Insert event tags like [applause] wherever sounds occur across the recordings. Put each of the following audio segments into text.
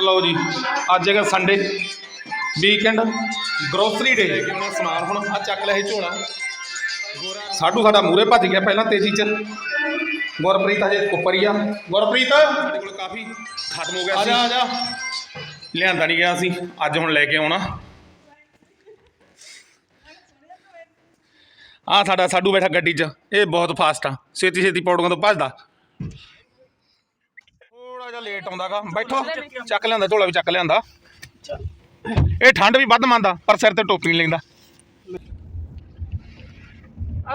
ਲਓ ਜੀ ਅੱਜ ਹੈਗਾ ਸੰਡੇ ਵੀਕਐਂਡ ਗਰੋਸਰੀ ਡੇ ਲੈ ਕੇ ਆਉਣਾ ਸਮਾਨ ਹੁਣ ਆ ਚੱਕ ਲਿਆ ਇਹ ਝੋਲਾ ਸਾਡੂ ਸਾਡਾ ਮੂਰੇ ਭੱਜ ਗਿਆ ਪਹਿਲਾਂ ਤੇਜ਼ੀ ਚ। ਗੁਰਪ੍ਰੀਤ ਹਜੇ ਉੱਪਰ ਹੀ ਆ। ਗੁਰਪ੍ਰੀਤ! ਸਾਡੇ ਕੋਲ ਕਾਫੀ ਖਤਮ ਹੋ ਗਿਆ ਸੀ ਆ ਜਾ ਆ ਜਾ। ਲਿਆਂਦਾ ਨਹੀਂ ਗਿਆ ਸੀ ਅੱਜ ਹੁਣ ਲੈ ਕੇ ਆਉਣਾ। ਆ ਸਾਡਾ ਸਾਡੂ ਬੈਠਾ ਗੱਡੀ 'ਚ ਇਹ ਬਹੁਤ ਫਾਸਟ ਆ। ਛੇਤੀ ਛੇਤੀ ਪੌੜੀਆਂ ਤੋਂ ਭੱਜਦਾ। ਥੋੜਾ ਜਿਹਾ ਲੇਟ ਆਉਂਦਾਗਾ। ਬੈਠੋ ਚੱਕ ਲਿਆਂਦਾ ਝੋਲਾ ਵੀ ਚੱਕ ਲਿਆਂਦਾ। ਇਹ ਠੰਡ ਵੀ ਵੱਧ ਮੰਨਦਾ ਪਰ ਸਿਰ ਤੇ ਟੋਪੀ ਨਹੀਂ ਲੈਂਦਾ।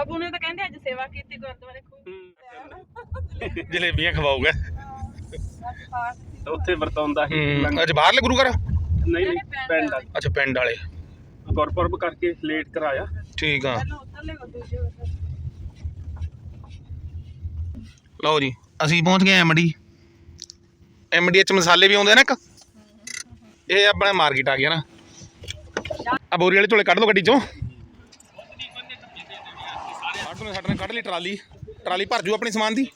ਅਬੂ ਨੇ ਤਾਂ ਕਹਿੰਦੇ ਅੱਜ ਸੇਵਾ ਕੀਤੀ ਗੁਰਦੁਆਰੇ ਖੂਬ ਜਲੇਬੀਆਂ ਖਵਾਊਗਾ। ਉੱਥੇ ਵਰਤਾਉਂਦਾ ਸੀ ਹੂੰ, ਅੱਜ ਬਾਹਰਲੇ ਗੁਰੂ ਘਰ? ਨਹੀਂ ਨਹੀਂ ਪਿੰਡ ਆ ਅੱਛਾ ਪਿੰਡ ਵਾਲੇ। ਗੁਰਪੁਰਬ ਕਰਕੇ ਲੇਟ ਕਰਾਇਆ। ਠੀਕ ਆ। ਵੱਲ। ਲਓ ਜੀ ਅਸੀਂ ਪਹੁੰਚ ਗਏ ਐਮਡੀ ਐਮਡੀ ਮਸਾਲੇ ਵੀ ਆਉਂਦੇ ਆ ਇੱਕ? ਇਹ ਆਪਣਾ ਮਾਰਕੀਟ ਆ ਗਿਆ ਨਾ। ਆ ਬੋਰੀ ਵਾਲੇ ਝੋਲੇ ਕੱਢ ਲਓ ਗੱਡੀ ਚੋਂ। ਸਾਡੂ ਸਾਡੇ ਨੇ ਕੱਢ ਲਈ ਟਰਾਲੀ। ਟਰਾਲੀ ਭਰ ਜੂ ਆਪਣੀ ਸਮਾਨ ਦੀ।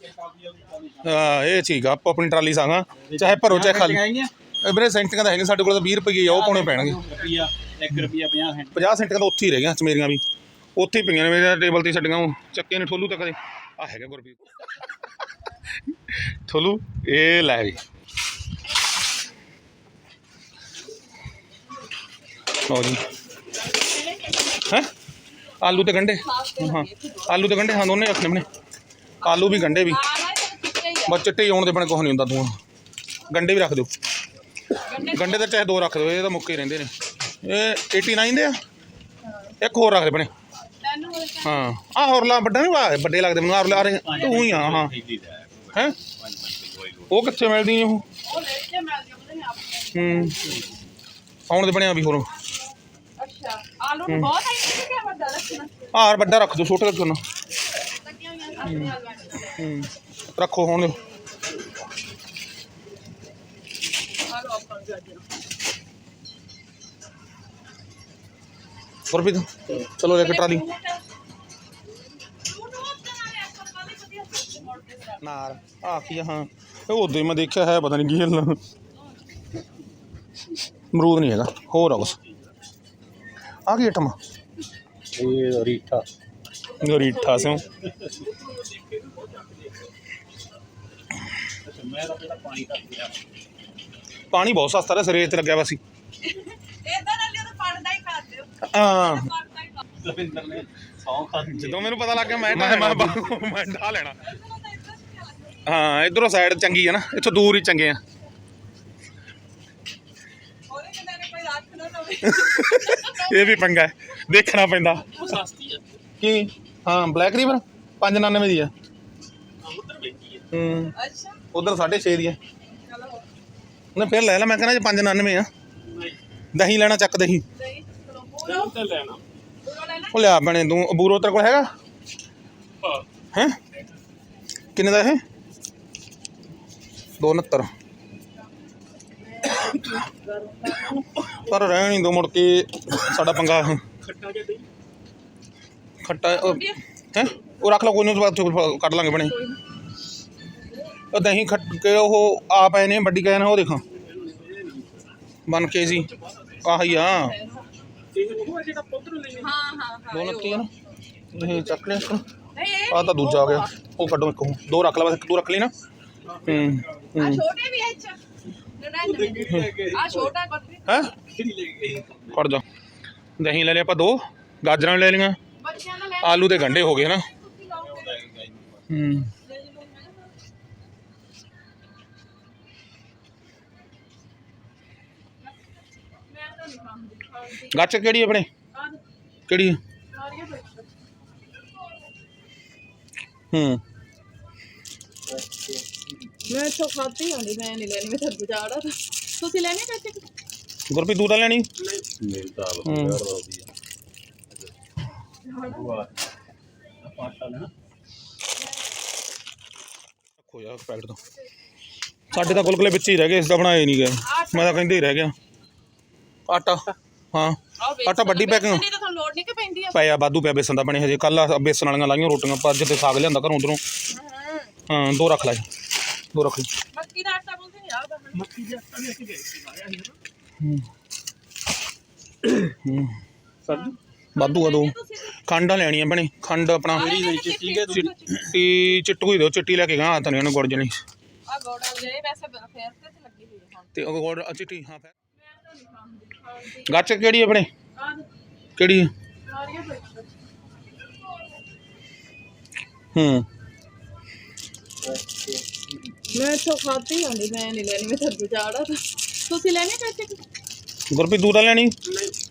ਹਾਂ, ਇਹ ਠੀਕ ਆ, ਆਪੋ ਆਪਣੀ ਟਰਾਲੀ ਸਾਂਗਾ। ਚਾਹੇ ਭਰੋ, ਚਾਹੇ ਖਾਲੀ। ਇਹ ਵੀਰੇ ਸੈਂਟੀਆਂ ਦਾ ਹੈਗੇ ਸਾਡੇ ਕੋਲ ਤਾਂ 20 ਰੁਪਏ ਆ, ਉਹ ਪਾਉਣੇ ਪੈਣਗੇ। ਰੁਪਿਆ 1 ਰੁਪਿਆ 50 ਸੈਂਟ 50 ਸੈਂਟੀਆਂ ਤਾਂ ਉੱਥੇ ਹੀ ਰਹਿ ਗਈਆਂ ਮੇਰੀਆਂ ਵੀ। ਉੱਥੇ ਹੀ ਪਈਆਂ ਨੇ ਮੇਰੇ ਟੇਬਲ ਤੇ ਛੱਡੀਆਂ ਉਹ। ਚੱਕੇ ਨੇ ਠੋਲੂ ਤੱਕ ਦੇ। ਆ ਹੈਗਾ ਗੁਰਪ੍ਰੀਤ ਠੋਲੂ, ਇਹ ਲੈ ਵੀ। ਲਓ ਜੀ। ਹੈ? ਆਲੂ ਤੇ ਗੰਡੇ ਹਾਂ। ਆਲੂ ਤੇ ਗੰਡੇ ਹਾਂ ਦੋਨੇ ਰੱਖਣੇ ਆਪਣੇ। ਆਲੂ ਵੀ ਗੰਡੇ ਵੀ। ਬਸ ਚਿੱਟੇ ਹੀ ਆਉਣ ਦੇ ਬਣੇ ਕੁਛ ਨਹੀਂ ਹੁੰਦਾ ਤੂੰ ਗੰਡੇ ਵੀ ਰੱਖ ਦਿਓ। ਗੰਡੇ ਤਾਂ ਚਾਹੇ ਦੋ ਰੱਖ ਦਿਓ ਇਹ ਤਾਂ ਮੁੱਕੇ ਰਹਿੰਦੇ ਨੇ। ਇਹ 89 ਦੇ ਆ? ਇੱਕ ਹੋਰ ਰੱਖ ਦੇ ਬਣੇ ਹਾਂ। ਆ ਹੋਰਲਾ ਵੱਡਾ ਨਹੀਂ ਵਾ ਵੱਡੇ ਲੱਗਦੇ ਮੈਨੂੰ। ਹੋਰਲਾ ਤੂੰ ਹੀ ਆ ਹਾਂ। ਹੈ? ਉਹ ਕਿੱਥੇ ਮਿਲਦੀ ਨੇ ਉਹ? ਲੈ ਹੂੰ। ਆਉਣ ਦੇ ਬਣਿਆ ਵੀ ਹੋਰ। ਆਲੂ ਨੂੰ ਬਹੁਤ ਆਈ ਸੀ ਕਿ ਵੱਡਾ ਰੱਖਣਾ? ਆਹ ਵੱਡਾ ਰੱਖ ਦਿਓ ਛੋਟੇ ਰੱਖੋ ਨਾ। ਲੱਗੀਆਂ ਹੋਈਆਂ ਹੂੰ ਰੱਖੋ ਹੁਣ। ਦਿਓ ਆਲੂ ਆਪਾਂ ਗਾਜਰ ਗੁਰਪ੍ਰੀਤ ਚਲੋ ਲੈ ਕੇ ਟਰਾਲੀ। ਨਾਰ ਆ ਕੀ ਹਾਂ। ਉਦੋਂ ਹੀ ਮੈਂ ਦੇਖਿਆ ਹੈ ਪਤਾ ਨਹੀਂ ਕੀ ਗੱਲ ਅਮਰੂਦ ਨਹੀਂ ਹੈਗਾ ਹੋਰ ਆ ਬਸ। ਆ ਕੀ ਆਈਟਮ ਇਹ ਰੀਠਾ। ਰੀਠਾ ਸਿਓ ਮੈਂ ਤਾਂ ਪਹਿਲਾਂ ਪਾਣੀ ਬਹੁਤ ਸਸਤਾ ਰਿਹਾ ਸਰੀਰ ਤੇ ਲੱਗਿਆ ਵਾ ਸੀ। ਇਦਾਂ ਨਾਲ ਉਹ ਪੜਦਾ ਹੀ ਕਰ ਦਿਓ। ਹਾਂ। ਪੜਦਾ ਹੀ ਕਰ ਲਵਿੰਦਰ ਨੇ ਸੌਂ ਖਾਦੀ ਜਦੋਂ ਮੈਨੂੰ ਪਤਾ ਲੱਗ ਗਿਆ ਮੈਂ ਮੈਂ ਮੈਂ ਮੈਂ ਢਾ ਲੈਣਾ। ਹਾਂ ਇਧਰੋਂ ਸਾਈਡ ਚੰਗੀ ਆ ਨਾ। ਇੱਥੋਂ ਦੂਰ ਹੀ ਚੰਗੇ ਆ। ਉਹਦੇ ਕਿੰਨੇ ਨੇ ਕੋਈ ਰੱਖ ਨਾ [laughs] ਇਹ ਵੀ ਪੰਗਾ ਹੈ ਦੇਖਣਾ ਪੈਂਦਾ। ਉਹ ਸਸਤੀ ਆ ਕੀ? ਹਾਂ ਬਲੈਕ ਰਿਵਰ 599 ਦੀ ਆ ਉਧਰ ਵੇਚੀ ਹੈ। ਹੂੰ। ਅੱਛਾ। ਉਧਰ 6.5 ਦੀ ਆ ਚਲੋ ਉਹਨੇ ਫਿਰ ਲੈ ਲਾ ਮੈਂ ਕਹਿੰਦਾ ਜੇ 599 ਆ। ਨਹੀਂ। ਦਹੀਂ ਲੈਣਾ ਚੱਕ ਦਹੀਂ। ਚਲੋ ਬੋਲੋ। ਤੇ ਲੈਣਾ। ਉਹ ਲਿਆ ਬਣੇ ਤੂੰ ਬੂਰੋ ਤੇਰੇ ਕੋਲ ਹੈਗਾ? ਹਾਂ। ਹੈ? ਕਿੰਨੇ ਦਾ ਇਹ? 269 ਪਰ ਰਹਿ ਨਹੀਂ ਦੋ ਮੁੜ ਕੇ ਸਾਡਾ ਪੰਗਾ। ਖੱਟਾ ਜਿਹਾ ਖੱਟਾ ਹੈ? ਉਹ ਰੱਖ ਲਓ, ਕੋਈ ਨਹੀਂ, ਉਸ ਬਾਅਦ ਕੱਢ ਲਾਂਗੇ ਬਣੇ ਉਹ ਦਹੀਂ ਖੱਟ ਕੇ ਉਹ ਆ ਪਏ ਨੇ, ਵੱਡੀ ਕਹਿ ਉਹ ਦੇਖਾਂ। ਬਨ ਕੇ ਜੀ, ਆਹੀ ਆ। ਇਹ ਉਹ ਹੈ ਜਿਹੜਾ ਪੁੱਤਰ ਲੈਣੇ ਹਾਂ ਹਾਂ ਹਾਂ 229 ਆ ਨਾ। ਇਹ ਚੱਕ ਲਿਆ ਇਸ ਆ ਤਾਂ ਦੂਜਾ ਆ ਗਿਆ। ਉਹ ਕੱਢੋ ਇੱਕ ਦੋ ਰੱਖ ਲੈ ਬਸ, ਇੱਕ ਤੂੰ ਰੱਖ ਲਈ ਨਾ। ਹੂੰ ਆ ਛੋਟੇ ਵੀ ਐ ਚ ਆ ਛੋਟਾ ਬੱਕਰੀ ਹੈ। ਕਿਹੜੀ ਲੈ ਗਈ ਖੜ ਜਾ। ਦਹੀਂ ਲੈ ਲਿਆ ਆਪਾਂ ਦੋ ਗਾਜਰਾਂ ਲੈ ਲਈਆਂ। ਬੱਚਿਆਂ ਦਾ ਲੈ ਆਲੂ ਦੇ ਗੰਢੇ ਹੋ ਗਏ ਨਾ ਹੂੰ। ਮੈਂ ਤਾਂ ਨਹੀਂ ਖਾਂਦੀ ਗੱਚ ਕਿਹੜੀ ਆਪਣੇ ਕਿਹੜੀ ਹੂੰ। ਮੈਂ ਇੱਥੋਂ ਖਾਦੀ ਹੁੰਦੀ ਮੈਂ ਨਹੀਂ ਲੈਣੀ ਮੈਂ ਤਾਂ ਗੁਜ਼ਾਰਾ ਤੁਸੀਂ ਲੈਣੀ ਚਾਚੇ ਗੁਰਪ੍ਰੀਤ ਤੂੰ ਤਾਂ ਲੈਣੀ? ਮੇਰੀ ਤਾਂ ਹੂੰ। ਰੋਦੀ ਆ। ਵਾਹ ਪਾਟਾ ਲੈਣਾ। ਰੱਖੋ ਯਾਰ ਪੈਕਟ ਤੋਂ। ਸਾਡੇ ਤਾਂ ਗੁਲਗੁਲੇ ਵਿੱਚ ਹੀ ਰਹਿ ਗਏ ਇਸ ਦਾ ਬਣਾਏ ਨਹੀਂ ਗਏ ਮੈਂ ਤਾਂ ਕਹਿੰਦੇ ਹੀ ਰਹਿ ਗਿਆ। ਆਟਾ ਹਾਂ। ਆਟਾ ਵੱਡੀ ਪੈਕਿੰਗ। ਨਹੀਂ ਤਾਂ ਤੁਹਾਨੂੰ ਲੋੜ ਨਹੀਂ ਕਿ ਪੈਂਦੀ ਆ? ਪਿਆ ਵਾਧੂ ਪਿਆ ਬੇਸਨ ਦਾ ਬਣੇ ਹਜੇ। ਕੱਲ ਬੇਸਨ ਵਾਲੀਆਂ ਲਾਈਆਂ ਰੋਟੀਆਂ ਪਰ ਅੱਜ ਤੇ ਸਾਗ ਲਿਆਂਦਾ ਘਰੋਂ ਉਧਰੋਂ। ਹਾਂ ਦੋ ਰੱਖ ਲੈ। ਦੋ ਰੱਖ। ਲਈ ਮੱਕੀ ਦਾ ਆਟਾ ਬੋਲਦੇ ਨੇ ਨਹੀਂ ਆ ਬਾਹਰ ਮੱਕੀ ਦੇ ਆਟਾ ਲੈ ਕੇ ਗਏ ਸੀ ਲਾਇਆ ਸੀ ਨਾ। ਹੂੰ। ਸਰ ਵਾਧੂ ਆ ਦੋ। ਖੰਡਾਂ ਲੈਣੀਆਂ ਬਣੇ ਖੰਡ ਆਪਣਾ। ਚਿੱਟੀ ਚਿੱਟੀ ਹੀ ਦਿਓ ਚਿੱਟੀ ਲੈ ਕੇ ਗਾ ਤਾਂ ਨਹੀਂ ਉਹਨੇ ਗੁੜ ਜਣੀ। ਆ ਗੋੜਾ ਜੇ ਵੈਸੇ ਫੇਰ ਤੇ ਲੱਗੀ ਹੋਈ ਹੈ ਤੇ ਉਹ ਗੁੜ ਆ ਚਿੱਟੀ ਹਾਂ ਫਿਰ। ਗੱਚ ਕਿਹੜੀ ਆਪਣੇ ਆ ਕਿਹੜੀ ਸਾਰੀਆਂ ਮੈਂ ਇੱਥੋਂ ਖਾਤੀ ਹੁੰਦੀ ਮੈਂ ਨਹੀਂ ਲੈਣੀ ਮੈਂ ਤੁਹਾਨੂੰ ਚਾੜਾ ਤੁਸੀਂ ਲੈਣੇ ਪੈਸੇ? ਗੁਰਪ੍ਰੀਤ ਦੂਰਾ ਲੈਣੀ?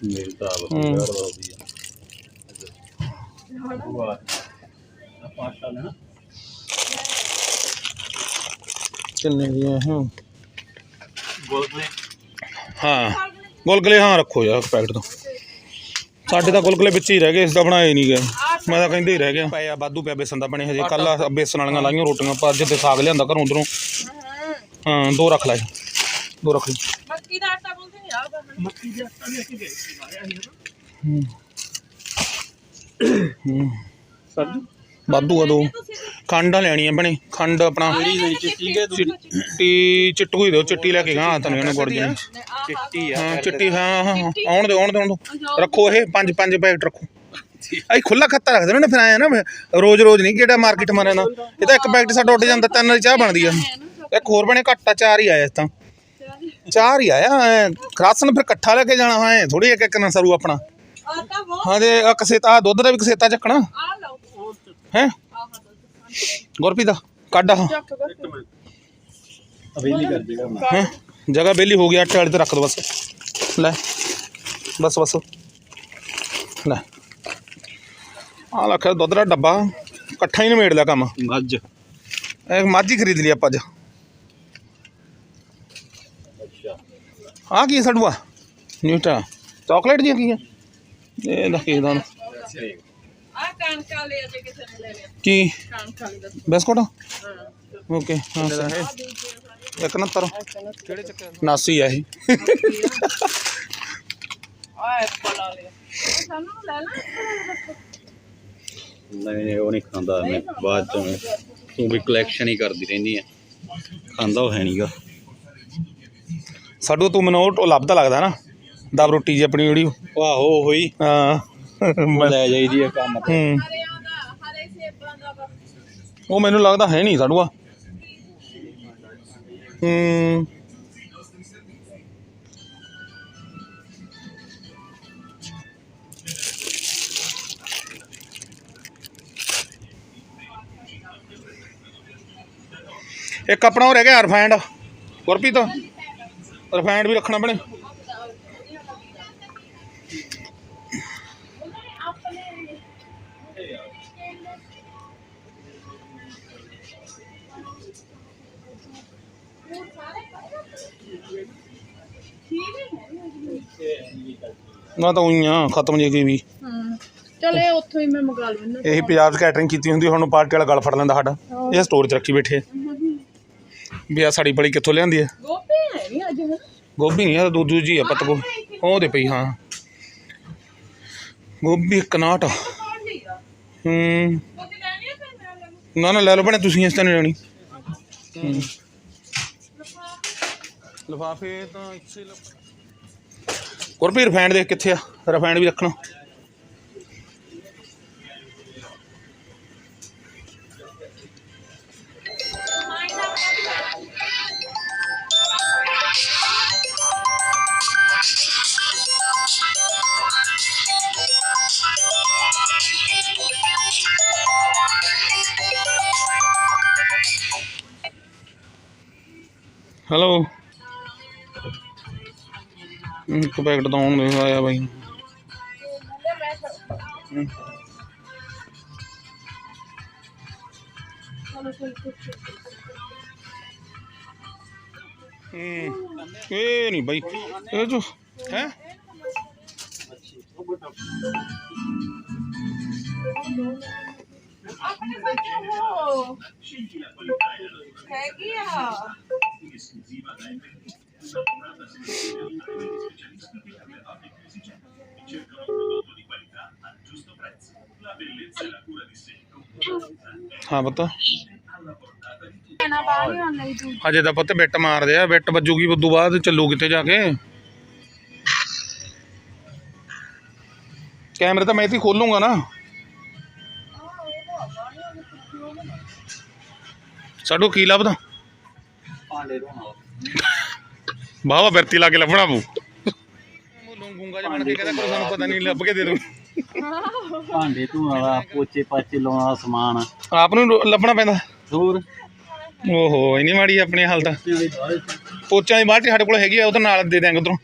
ਮੇਰੀ ਤਾਂ ਆਪ ਹੂੰ। ਯਾਰ ਬਾਬੀ ਆ। ਵਾਹ ਆਪਾਂ ਆਟਾ ਲੈਣਾ। ਕਿੰਨੇ ਦੀ ਹੈ ਹਾਂ ਗੋਲਗਲੇ। ਹਾਂ ਗੁਲਗਲੇ ਹਾਂ ਰੱਖੋ ਯਾਰ ਪੈਕਟ ਤੋਂ। ਸਾਡੇ ਤਾਂ ਗੁਲਗਲੇ ਵਿੱਚ ਹੀ ਰਹਿ ਗਏ ਇਸ ਦਾ ਬਣਾਏ ਨਹੀਂ ਗਏ ਮੈਂ ਤਾਂ ਕਹਿੰਦੇ ਹੀ ਰਹਿ ਗਿਆ। ਪਿਆ ਵਾਧੂ ਪਿਆ ਬੇਸਨ ਦਾ ਬਣੇ ਹਜੇ। ਕੱਲ ਬੇਸਨ ਵਾਲੀਆਂ ਲਾਈਆਂ ਰੋਟੀਆਂ ਪਰ ਅੱਜ ਤੇ ਸਾਗ ਲਿਆਂਦਾ ਘਰੋਂ ਉਧਰੋਂ। ਹਾਂ ਦੋ ਰੱਖ ਲੈ। ਦੋ ਰੱਖ ਲਈ ਮੱਕੀ ਦਾ ਆਟਾ ਬੋਲਦੇ ਨਹੀਂ ਆ ਬਾਹਰ ਮੱਕੀ ਦੇ ਆਟਾ ਲੈ ਕੇ ਗਏ ਸੀ ਲਾਇਆ ਸੀ ਨਾ। ਹੂੰ। ਹੂੰ। ਸਰ ਵਾਧੂ ਆ ਦੋ। ਖੰਡਾਂ ਲੈਣੀਆਂ ਬਣੇ। ਖੰਡ ਆਪਣਾ ਚਿੱਟੀ ਚਿੱਟੀ। ਚਿੱਟੂ ਹੀ ਦਿਓ ਚਿੱਟੀ ਲੈ ਕੇ ਗਾ ਤਾਂ ਨਹੀਂ ਉਹਨੇ ਗੁੜ ਜਣੀ ਚਿੱਟੀ ਹਾਂ ਚਿੱਟੀ ਹਾਂ ਹਾਂ ਆਉਣ ਦੇ ਆਉਣ ਦੇ ਆਉਣ ਦਿਓ। ਰੱਖੋ ਇਹ ਪੰਜ ਪੰਜ ਪੈਕਟ ਰੱਖੋ। ਆਈ ਖੁੱਲਾ ਖੱਤਾ ਰੱਖਦੇ ਨੇ ਨਾ ਫਿਰ ਆਇਆ ਨਾ ਰੋਜ਼ ਰੋਜ਼ ਨਹੀਂ ਕਿਹੜਾ ਮਾਰਕੀਟ ਮਾਰੇ ਨਾ। ਇਹ ਤਾਂ ਇੱਕ ਪੈਕਟ ਸਾਡਾ ਉੱਡ ਜਾਂਦਾ ਤਿੰਨ ਚਾਹ ਬਣਦੀ ਆ। ਇੱਕ ਹੋਰ ਬਣੇ ਘੱਟਾ ਚਾਰ ਹੀ ਆਇਆ ਇਸ ਤਾਂ। ਚਾਰ ਹੀ ਆਇਆ ਐਂ ਰਾਸ਼ਨ ਫਿਰ ਇਕੱਠਾ ਲੈ ਕੇ ਜਾਣਾ ਹੈ ਥੋੜੀ ਇੱਕ ਇੱਕ ਨਾ ਸਰੂ ਆਪਣਾ। ਹਾਂ ਤੇ ਆ ਕਸੇਤਾ ਦੁੱਧ ਦਾ ਵੀ ਕਸੇਤਾ ਚੱਕਣਾ। ਆ ਲਓ। ਹੈ? ਗੁਰਪ੍ਰੀਤ ਦਾ ਕੱਢ ਮਿੰਟ। ਅਵੇਲੀ ਕਰ ਦੇਗਾ ਮੈਂ ਹੈਂ? ਜਗ੍ਹਾ ਬੇਲੀ ਹੋ ਗਈ ਆਟੇ ਵਾਲੇ ਤੇ ਰੱਖ ਦੋ ਬਸ। ਲੈ ਬਸ ਬਸ। ਲੈ। ਆ ਲੱਖਾ ਦੁੱਧ ਦਾ ਡੱਬਾ। ਇਕੱਠਾ ਹੀ ਨਿਮੇੜ ਲਿਆ ਕੰਮ। ਮੱਝ। ਇਹ ਮੱਝ ਹੀ ਖਰੀਦ ਲਈ ਆਪਾਂ ਅੱਜ। ਅੱਛਾ। ਆ ਕੀ ਸੜੂਆ? ਨਿਊਟਾ। ਚਾਕਲੇਟ ਦੀਆਂ ਕੀ ਹੈ ਇਹ ਦਾ ਕੀ ਦਾ ਆ ਕਣਕ ਵਾਲੇ ਅਜੇ ਕਿਸੇ ਨੇ ਲੈ ਲਿਆ। ਕੀ? ਕਣਕ ਵਾਲੀ ਦਾ ਬਿਸਕੁਟ? ਹਾਂ। ਓਕੇ ਹਾਂ ਸਰ। ਆ ਦੂਜੇ ਇੱਕ 69 ਕਿਹੜੇ ਚੱਕੇ 89 ਆ ਇਹ। ਆ ਐਪਲ ਇਹ ਸਾਨੂੰ ਲੈ ਲਾ। ਨਹੀਂ ਨਹੀਂ ਉਹ ਨਹੀਂ ਖਾਂਦਾ ਮੈਂ। ਬਾਅਦ ਚੋਂ ਤੂੰ ਵੀ ਕਲੈਕਸ਼ਨ ਹੀ ਕਰਦੀ ਰਹਿੰਦੀ ਆ। ਖਾਂਦਾ ਉਹ ਹੈ ਨਹੀਂਗਾ ਸਾਡੂ ਤੂੰ ਮੈਨੂੰ ਉਹ ਲੱਭਦਾ ਲੱਗਦਾ ਨਾ ਦਬ ਰੋਟੀ ਜੀ ਆਪਣੀ ਜਿਹੜੀ। ਆਹੋ ਹੋਈ ਹਾਂ। ਲੈ ਜਾਈਦੀ ਆ ਕੰਮ ਤੇ। ਹੂੰ। ਉਹ ਮੈਨੂੰ ਲੱਗਦਾ ਹੈ ਨਹੀਂ ਸਾਡੂਆ। ਹੂੰ। ਇੱਕ ਆਪਣਾ ਉਹ ਰਹਿ ਗਿਆ ਰਿਫਾਈਂਡ ਗੁਰਪ੍ਰੀਤ ਰਿਫਾਈਂਡ ਵੀ ਰੱਖਣਾ ਬਣੇ ਨਾ ਤਾਂ ਉਈਆਂ ਖਤਮ ਜੇ ਗਈ ਵੀ। ਹਾਂ ਚਲੇ ਉੱਥੋਂ ਹੀ ਮੈਂ ਮੰਗਾ ਲੈਣਾ ਇਹੀ ਪੰਜਾਬ 'ਚ ਕੈਟਰਿੰਗ ਕੀਤੀ ਹੁੰਦੀ ਹੁਣ ਪਾਰਟੀ ਵਾਲਾ ਗਲ ਫੜ ਲੈਂਦਾ ਸਾਡਾ। ਇਹ ਸਟੋਰ 'ਚ ਰੱਖੀ ਬੈਠੇ। ਵੀ ਆ ਸਾੜੀ ਬੜੀ ਕਿੱਥੋਂ ਲਿਆਂਦੀ ਹੈ ਗੋਭੀ ਹੈ ਨਹੀਂ ਅੱਜ ਹੁਣ। ਗੋਭੀ ਨਹੀਂ ਆ ਦੂਜੀ ਜੀ ਆ ਪੱਤ ਗੋ ਉਹਦੇ ਪਈ ਹਾਂ। ਗੋਭੀ ਕਨਾਟ ਹੂੰ। ਲੈ ਨਾ ਨਾ ਲੈ ਲਓ ਭੈਣੇ ਤੁਸੀਂ ਇਸ ਤਾਂ ਨਹੀਂ ਲੈਣੀ। ਲਫਾਫੇ। ਤਾਂ ਇੱਥੇ ਗੁਰਪ੍ਰੀਤ ਰਿਫਾਈਂਡ ਦੇਖ ਕਿੱਥੇ ਆ। ਰਿਫਾਈਂਡ ਵੀ ਰੱਖਣਾ। ਹੈਲੋ ਇੱਕ ਪੈਕਟ ਤਾਂ ਹੁਣ ਦੇ ਆਇਆ ਬਾਈ। ਇਹ ਨਹੀਂ ਬਾਈ ਇਹ ਜੋ। ਹੈ? ਆਪਣੇ ਬੱਚੇ ਹੋ ਹੈਗੀ ਆ ਹਾਂ ਪਤਾ। ਨਾ ਬਾ ਹਜੇ ਤਾਂ ਪੁੱਤ ਬਿੱਟ ਮਾਰਦੇ ਆ, ਬਿੱਟ ਵੱਜੂਗੀ ਉਦੋਂ ਬਾਅਦ, ਚੱਲੂ ਕਿੱਥੇ ਜਾ ਕੇ? ਕੈਮਰੇ ਤਾਂ ਮੈਂ ਇੱਥੇ ਹੀ ਖੋਲੂੰਗਾ ਨਾ। ਸਾਡੂ ਕੀ ਲੱਭਦਾ? ਭਾਂਡੇ ਧੋਣਾ। ਬਾਵਾ ਬਿਰਤੀ ਲਾ ਕੇ ਲੱਭਣਾ ਪਊ। ਲੂੰਗਾ ਜਿਹਾ ਬਣ ਕੇ ਕਹਿੰਦਾ ਕੋਈ ਸਾਨੂੰ ਪਤਾ ਨਹੀਂ ਲੱਭ ਕੇ ਦੇ ਦੂੰ। ਭਾਂਡੇ ਧੋਣ ਵਾਲਾ ਪੋਚੇ ਪਾਚੇ ਲਾਉਣ ਵਾਲਾ ਸਮਾਨ। ਆਪ ਨੂੰ ਲੱਭਣਾ ਪੈਂਦਾ। ਹੋਰ? ਓਹੋ ਇੰਨੀ ਮਾੜੀ ਆਪਣੀ ਹਾਲਤ। ਪੋਚਿਆਂ ਦੀ ਬਾਲਟੀ ਸਾਡੇ ਕੋਲ ਹੈਗੀ ਆ ਉਹ ਤਾਂ ਨਾਲ ਦੇ ਦਿਆਂਗੇ ਉਧਰੋਂ।